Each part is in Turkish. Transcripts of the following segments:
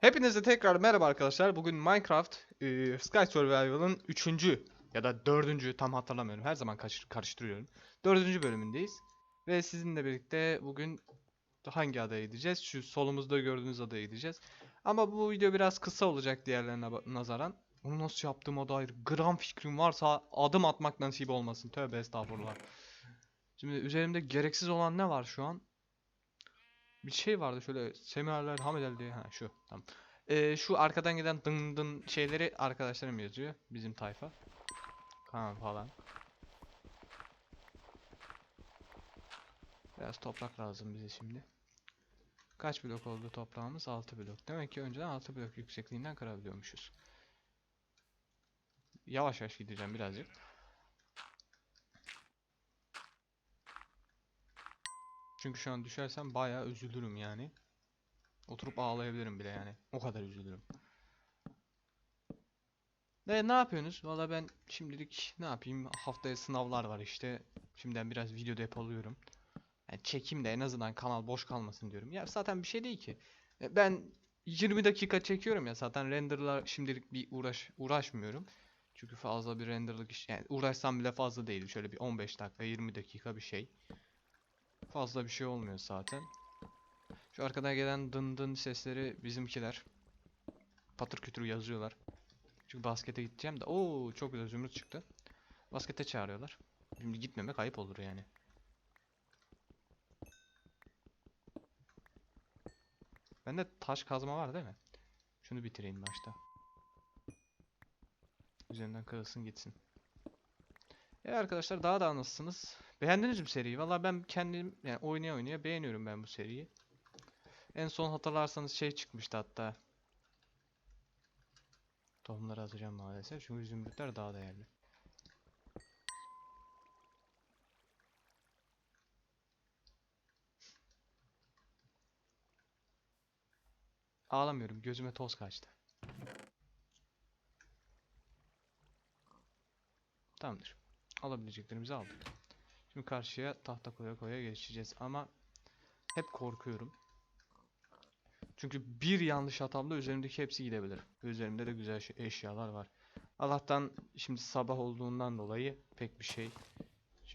Hepinize tekrar merhaba arkadaşlar. Bugün Minecraft e, Sky Survival'ın 3. ya da 4. tam hatırlamıyorum. Her zaman karıştırıyorum. 4. bölümündeyiz. Ve sizinle birlikte bugün hangi adaya gideceğiz? Şu solumuzda gördüğünüz adaya gideceğiz. Ama bu video biraz kısa olacak diğerlerine nazaran. Onu nasıl yaptığıma dair gram fikrim varsa adım atmak nasip olmasın. Tövbe estağfurullah. Şimdi üzerimde gereksiz olan ne var şu an? Bir şey vardı şöyle seminerler Hamidel diye. Ha şu. Tamam. Ee, şu arkadan gelen dın dın şeyleri arkadaşlarım yazıyor. Bizim tayfa. Kaan falan. Biraz toprak lazım bize şimdi. Kaç blok oldu toprağımız? 6 blok. Demek ki önceden 6 blok yüksekliğinden kırabiliyormuşuz. Yavaş yavaş gideceğim birazcık. Çünkü şu an düşersem bayağı üzülürüm yani. Oturup ağlayabilirim bile yani. O kadar üzülürüm. Ne ne yapıyorsunuz? Valla ben şimdilik ne yapayım? Haftaya sınavlar var işte. Şimdiden biraz video depoluyorum. Yani çekeyim de en azından kanal boş kalmasın diyorum. Ya zaten bir şey değil ki. E, Ben 20 dakika çekiyorum ya zaten renderla şimdilik bir uğraş uğraşmıyorum. Çünkü fazla bir renderlık iş yani uğraşsam bile fazla değil. Şöyle bir 15 dakika 20 dakika bir şey. Fazla bir şey olmuyor zaten. Şu arkadan gelen dın dın sesleri bizimkiler. Patır kütür yazıyorlar. Çünkü baskete gideceğim de. Oo çok güzel zümrüt çıktı. Baskete çağırıyorlar. Şimdi gitmemek ayıp olur yani. Bende taş kazma var değil mi? Şunu bitireyim başta. Üzerinden kırılsın gitsin. Evet arkadaşlar daha da nasılsınız? Beğendiniz mi seriyi? Valla ben kendim yani oynaya oynaya beğeniyorum ben bu seriyi. En son hatırlarsanız şey çıkmıştı hatta. Tohumları atacağım maalesef çünkü zümrütler daha değerli. Ağlamıyorum gözüme toz kaçtı. Tamamdır. Alabileceklerimizi aldık. Şimdi karşıya tahta koya koya geçeceğiz ama hep korkuyorum. Çünkü bir yanlış hatamda üzerimdeki hepsi gidebilir. Üzerimde de güzel şey- eşyalar var. Allah'tan şimdi sabah olduğundan dolayı pek bir şey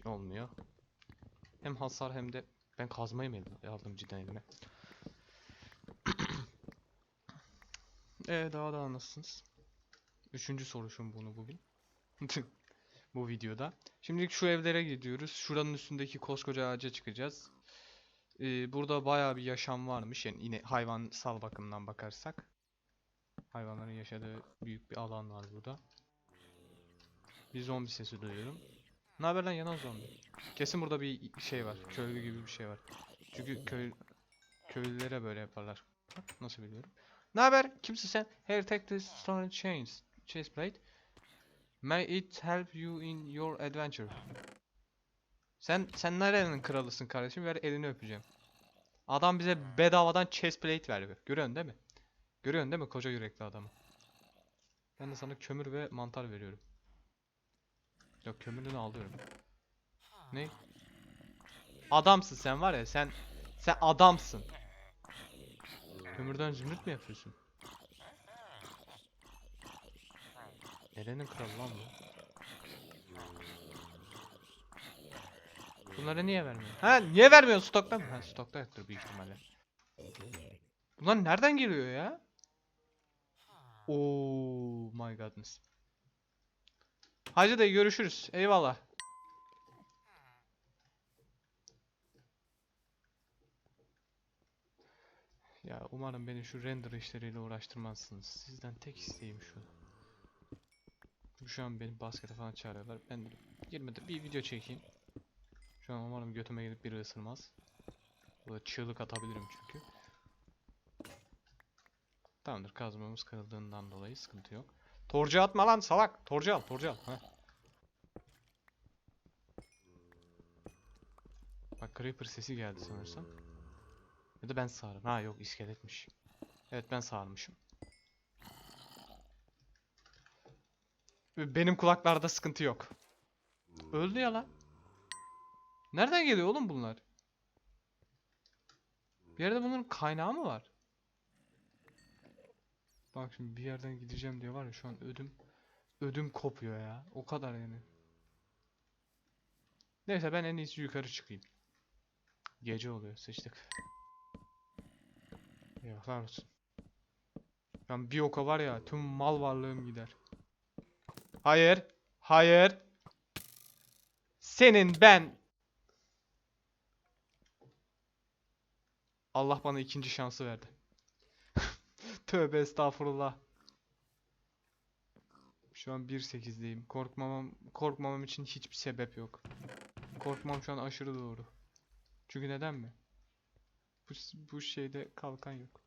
olmuyor. Hem hasar hem de ben kazmayı mı aldım cidden elime. Eee daha da nasılsınız? Üçüncü soruşum bunu bugün. Bu videoda. Şimdilik şu evlere gidiyoruz. Şuranın üstündeki koskoca ağaca çıkacağız. Ee, burada bayağı bir yaşam varmış. Yani yine hayvansal bakımdan bakarsak. Hayvanların yaşadığı büyük bir alan var burada. Bir zombi sesi duyuyorum. Ne haber lan yanan zombi? Kesin burada bir şey var. Köylü gibi bir şey var. Çünkü köy köylülere böyle yaparlar. Nasıl biliyorum. Ne haber? Kimsin sen? Here take this stone chains. Chase plate. May it help you in your adventure. Sen sen nerenin kralısın kardeşim? Ver elini öpeceğim. Adam bize bedavadan chest plate verdi. Görüyorsun değil mi? Görüyorsun değil mi koca yürekli adamı? Ben de sana kömür ve mantar veriyorum. Yok kömürünü alıyorum. Ne? Adamsın sen var ya sen sen adamsın. Kömürden zümrüt mü yapıyorsun? Nerenin kralı lan bu? Bunları niye vermiyor? Ha niye vermiyor stokta mı? Ha stokta yoktur büyük ihtimalle. Bunlar nereden geliyor ya? Oh my godness. Hacı dayı görüşürüz. Eyvallah. Ya umarım beni şu render işleriyle uğraştırmazsınız. Sizden tek isteğim şu. Şu an beni baskete falan çağırıyorlar. Ben 20'de bir video çekeyim. Şu an umarım götüme gidip biri ısırmaz. Burada çığlık atabilirim çünkü. Tamamdır kazmamız kırıldığından dolayı sıkıntı yok. Torcu atma lan salak. Torcu al, torcu al. Heh. Bak creeper sesi geldi sanırsam. Ya da ben sağırım. Ha yok iskeletmiş. Evet ben sağırmışım. Benim kulaklarda sıkıntı yok. Öldü ya lan. Nereden geliyor oğlum bunlar? Bir yerde bunların kaynağı mı var? Bak şimdi bir yerden gideceğim diye var ya şu an ödüm ödüm kopuyor ya. O kadar yani. Neyse ben en iyisi yukarı çıkayım. Gece oluyor sıçtık. Eyvahlar olsun. Ben bir oka var ya tüm mal varlığım gider. Hayır. Hayır. Senin ben. Allah bana ikinci şansı verdi. Tövbe estağfurullah. Şu an 1.8'deyim. Korkmamam korkmamam için hiçbir sebep yok. Korkmam şu an aşırı doğru. Çünkü neden mi? Bu, bu şeyde kalkan yok.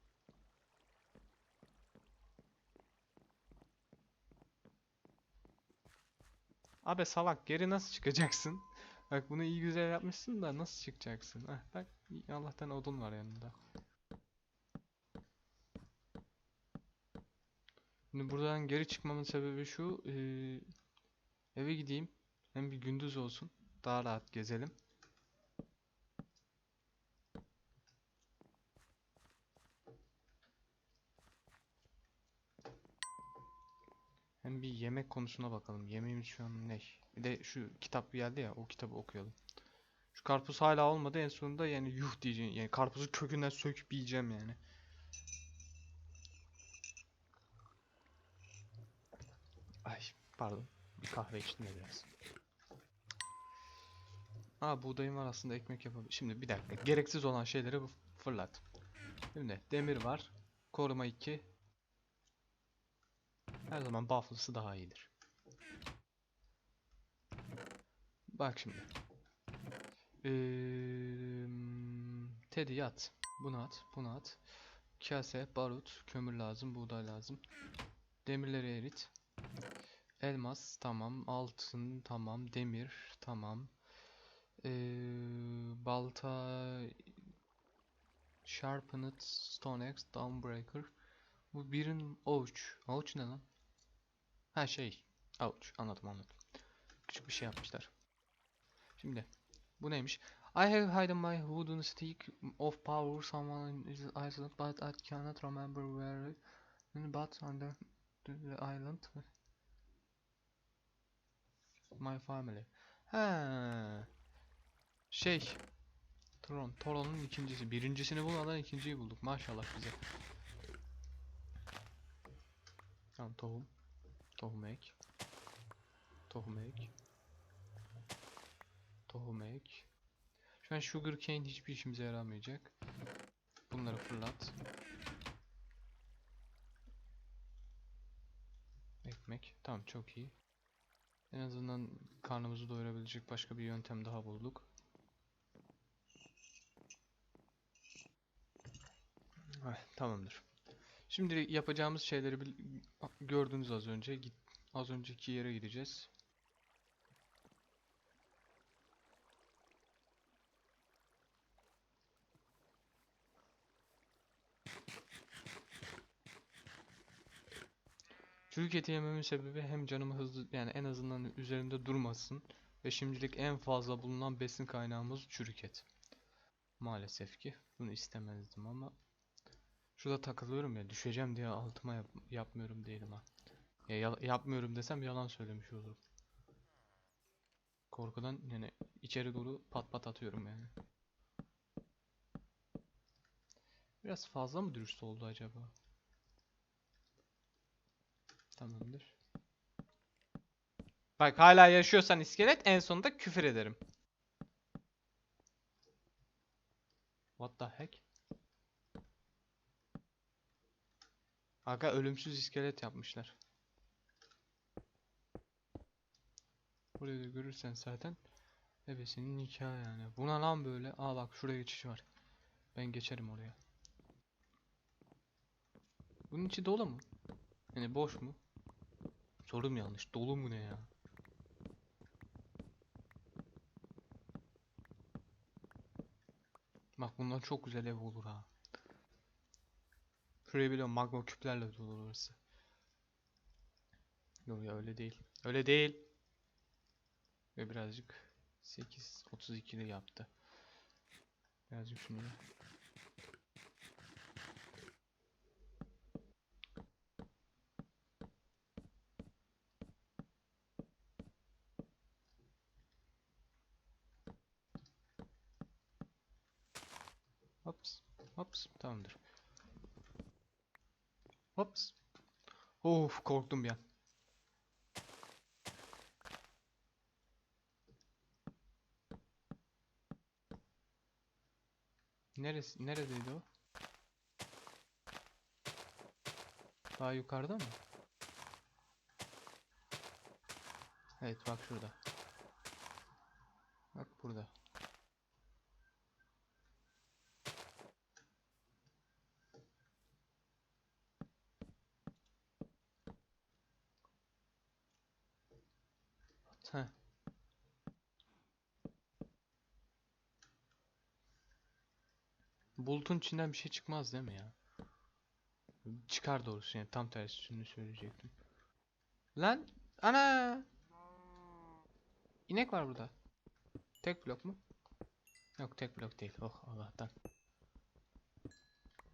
Abi salak geri nasıl çıkacaksın? Bak bunu iyi güzel yapmışsın da nasıl çıkacaksın? Heh, bak Allah'tan odun var yanında. Şimdi buradan geri çıkmamın sebebi şu. eee, eve gideyim. Hem bir gündüz olsun. Daha rahat gezelim. Hem bir yemek konusuna bakalım. Yemeğimiz şu an ne? Bir de şu kitap geldi ya, o kitabı okuyalım. Şu karpuz hala olmadı. En sonunda yani yuh diyeceğim. Yani karpuzu kökünden söküp yiyeceğim yani. Ay pardon. Bir kahve içtim de biraz. Aa buğdayım var aslında ekmek yapabilir. Şimdi bir dakika. Gereksiz olan şeyleri fırlat. Şimdi demir var. Koruma 2. Her zaman buff'lısı daha iyidir. Bak şimdi. Eee Teddy at. Bunu at. Bunu at. Kase, barut, kömür lazım, buğday lazım. Demirleri erit. Elmas tamam, altın tamam, demir tamam. Eee, balta Sharpened Stone Axe Dawnbreaker. Bu birin avuç. Avuç ne lan? Ha şey. Avuç. Anladım anladım. Küçük bir şey yapmışlar. Şimdi bu neymiş? I have hidden my wooden stick of power someone is island but I cannot remember where it but under the island my family. Ha. Şey. Tron. Toron'un ikincisi. Birincisini bulmadan ikinciyi bulduk. Maşallah bize. Tamam tohum. Tohum ek. Tohum ek. Tohum ek. Şu an sugar cane hiçbir işimize yaramayacak. Bunları fırlat. Ekmek. Tamam çok iyi. En azından karnımızı doyurabilecek başka bir yöntem daha bulduk. Ah, tamamdır. Şimdi yapacağımız şeyleri gördünüz az önce. Git, az önceki yere gideceğiz. Çürük eti yememin sebebi hem canımı hızlı yani en azından üzerinde durmasın ve şimdilik en fazla bulunan besin kaynağımız çürük et. Maalesef ki bunu istemezdim ama şurada takılıyorum ya düşeceğim diye altıma yap- yapmıyorum değilim ha. Ya yapmıyorum desem yalan söylemiş olurum. Korkudan yani içeri doğru pat pat atıyorum yani. Biraz fazla mı dürüst oldu acaba? Tamamdır. Bak hala yaşıyorsan iskelet en sonunda küfür ederim. What the heck? Aga ölümsüz iskelet yapmışlar. Burayı da görürsen zaten ebesinin nikahı yani. Buna lan böyle. Aa bak şuraya geçiş var. Ben geçerim oraya. Bunun içi dolu mu? Yani boş mu? Sorum yanlış. Dolu mu ne ya? Bak bundan çok güzel ev olur ha. Görebiliyorum magma küplerle dolu orası. Yok ya öyle değil. Öyle değil. Ve birazcık 8 32'li yaptı. Birazcık şunu da. Hops. Hops. Tamamdır. Hops. Of korktum bir an. Neresi, neredeydi o? Daha yukarıda mı? Evet bak şurada. Bak burada. Heh. Bulutun içinden bir şey çıkmaz değil mi ya? Çıkar doğrusu yani tam tersini söyleyecektim. Lan ana! İnek var burada. Tek blok mu? Yok tek blok değil. Oh Allah'tan.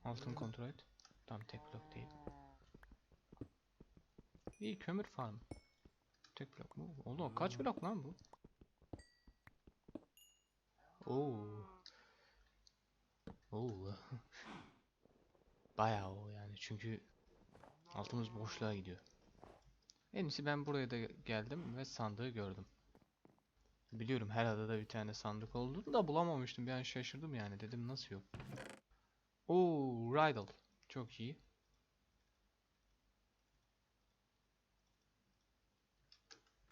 Altın kontrol et. Tam tek blok değil. İyi kömür farm. Tek blok mu? Oğlum kaç blok lan bu? Oo. Oo. Bayağı o yani çünkü altımız boşluğa gidiyor. En iyisi ben buraya da geldim ve sandığı gördüm. Biliyorum her adada bir tane sandık olduğunu da bulamamıştım. Bir an şaşırdım yani dedim nasıl yok. Oo, Rydal. Çok iyi.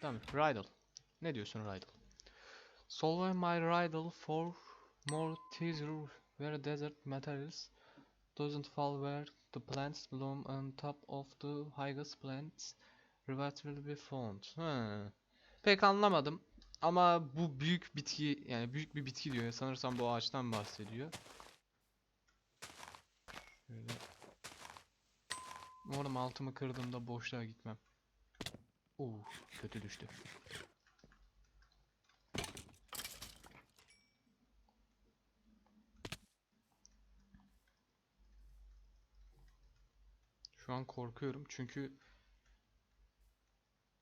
Tamam, Rydal. Ne diyorsun Rydal? Solve my Rydal for more teaser where desert materials doesn't fall where the plants bloom on top of the highest plants rivers will be found. Ha. Pek anlamadım ama bu büyük bitki yani büyük bir bitki diyor. Sanırsam bu ağaçtan bahsediyor. Şöyle. Umarım altımı kırdığımda boşluğa gitmem. Oo, kötü düştü. Şu an korkuyorum çünkü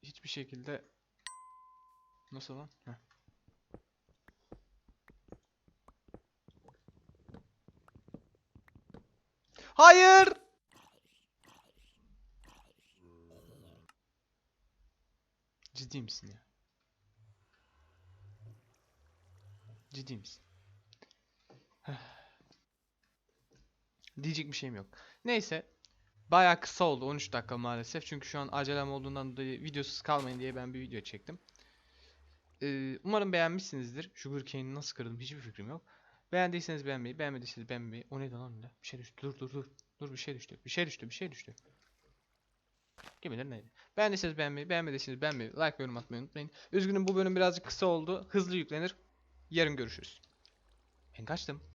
hiçbir şekilde nasıl lan? Heh. Hayır! Ciddi misin ya? Ciddi misin? Diyecek bir şeyim yok. Neyse. Bayağı kısa oldu 13 dakika maalesef. Çünkü şu an acelem olduğundan dolayı videosuz kalmayın diye ben bir video çektim. Ee, umarım beğenmişsinizdir. Sugarcane'i nasıl kırdım hiçbir fikrim yok. Beğendiyseniz beğenmeyi, beğenmediyseniz beğenmeyi. O neydi lan öyle? Bir şey düştü. Dur dur dur. Dur bir şey düştü. Bir şey düştü. Bir şey düştü. Kim bilir neydi? Beğendiyseniz beğenmeyi, beğenmediyseniz beğenmeyi, like yorum atmayı unutmayın. Üzgünüm bu bölüm birazcık kısa oldu. Hızlı yüklenir. Yarın görüşürüz. Ben kaçtım.